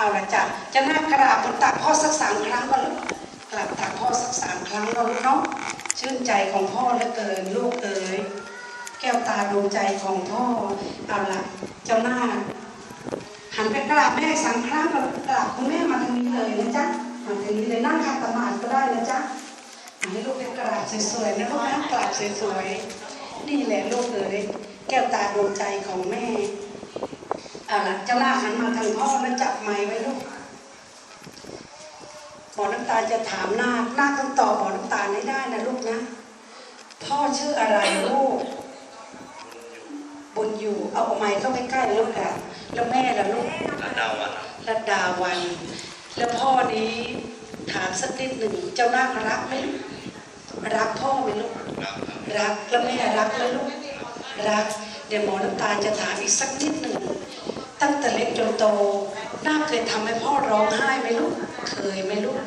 เอาละจ้ะจะน่ากราบบนตักพ่อสักสามครั้งก็ลูกราบตักพ่อสักสามครั้งก็ลูกเนาะชื่นใจของพ่อเหลือเกินลูกเอ๋ยแก้วตาดวงใจของพ่อเอาละเจ้าหน้าหันไปกราบแม่สามครั้งก็กราบคุณแม่มาทางนี้เลยนะจ๊ะมาทางนี้เลยนั่งขัดสมาธิก็ได้นะจ๊ะอะให้ลูกไปกราบสวยๆนะลูกนะกราบสวยๆนี่แหละลูกเอ๋ยแก้วตาดวงใจของแม่ เอาละเจ้าหน้าหันมาทางพ่อแล้วจับไม้ไว้ลูกหมอน้ำตาลจะถามหน้าหน้าต้องตอบหมอน้ำตาลให้ได้นะลูกนะ พ่อชื่ออะไรลูกบุญอยู่เอาไม้เข้าไปใกล้ลูกอะแล้วแม่ล่ะลูกรัดดาวอะระดาวัน แล้วพ่อนี้ถามสักนิดหนึ่งเจ้านาครักไหมลูกรักพ่อไหมลูกรักครับรักแล้วแม่รักไหมลูก รักเดี๋ยวหมอน้ำตาลจะถามอีกสักนิดหนึ่ง ตั้งแต่เล็กจนโตน่าเคยทำให้พ่อร้องไห้ไหมลูก เคยไหมลูก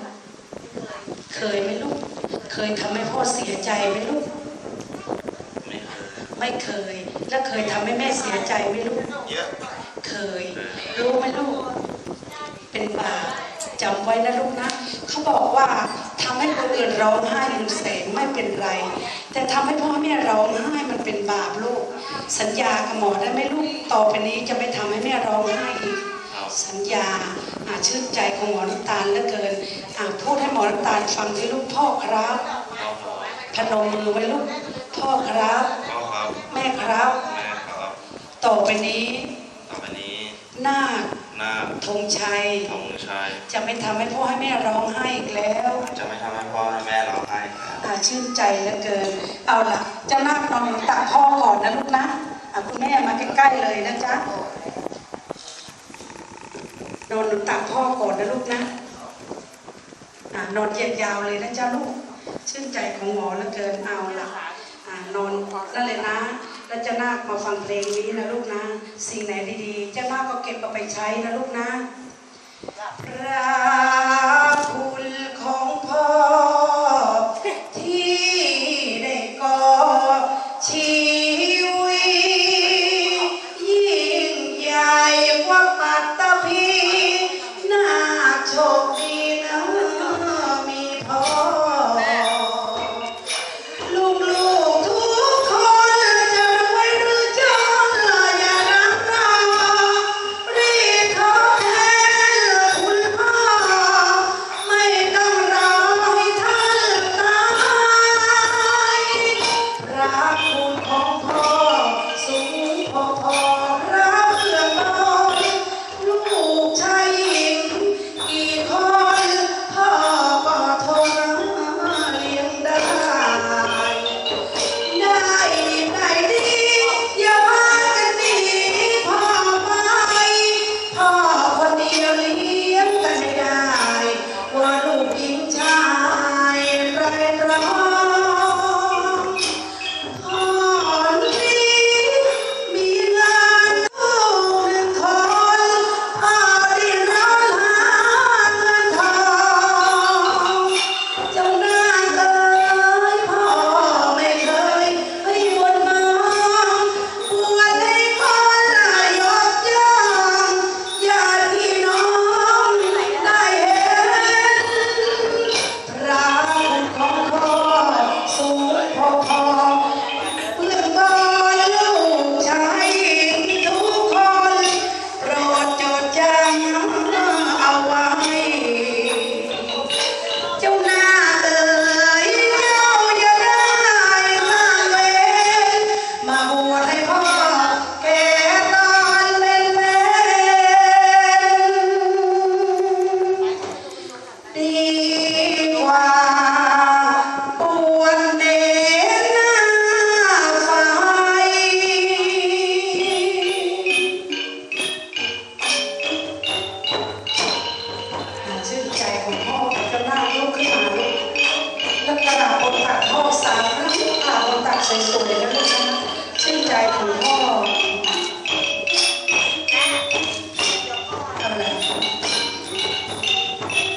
เคยไหมลูก เคยทำให้พ่อเสียใจไหมลูก ไม่เคย แล้วเคยทำให้แม่เสียใจไหมลูก เคย รู้ไหมลูก เป็นบาปจำไว้นะลูกนะ เขาบอกว่าทำให้คนอื่นร้องไห้หนึ่งแสน เป็นไร แต่ทำให้พ่อแม่ร้องไห้มันเป็นบาปลูก สัญญากับหมอได้ไหมลูกต่อไปนี้จะไม่ทำให้แม่ร้องไห้อีกเอาสัญญาอาชื่นใจของหมอน้ำตาลเหลือเกินอาพูดให้หมอน้ำตาลฟังที่ลูกพ่อครับเอาครับพนมมือไว้ลูกพ่อครับเอาครับแม่ครับแม่ครับ ต่อไปนี้ต่อไปนี้นาคหน้าธงชัยธงชัย จะไม่ทำให้พ่อให้แม่ร้องไห้อีกแล้ว ชื่นใจเหลือเกิน เอาล่ะเจ้านาคนอนหนุนตักพ่อก่อนนะลูกนะคุณแม่มาใกล้ๆเลยนะจ๊ะนอนหนุนตักพ่อก่อนนะลูกนะอนอนยยาวๆเลยนะจ๊ะลูก ชื่นใจของหมอเหลือเกินเอาล่ะอ่านอนนั่นเลยนะแล้วเจ้านาคมาฟังเพลงนี้นะลูกนะ สิ่งไหนดีๆ เจ้านาคก็เก็บเอาไปใช้นะลูกนะพระ สามครั้งกระดาษบนตักสวยๆนะลูกนะชื่นใจคุณพ่อ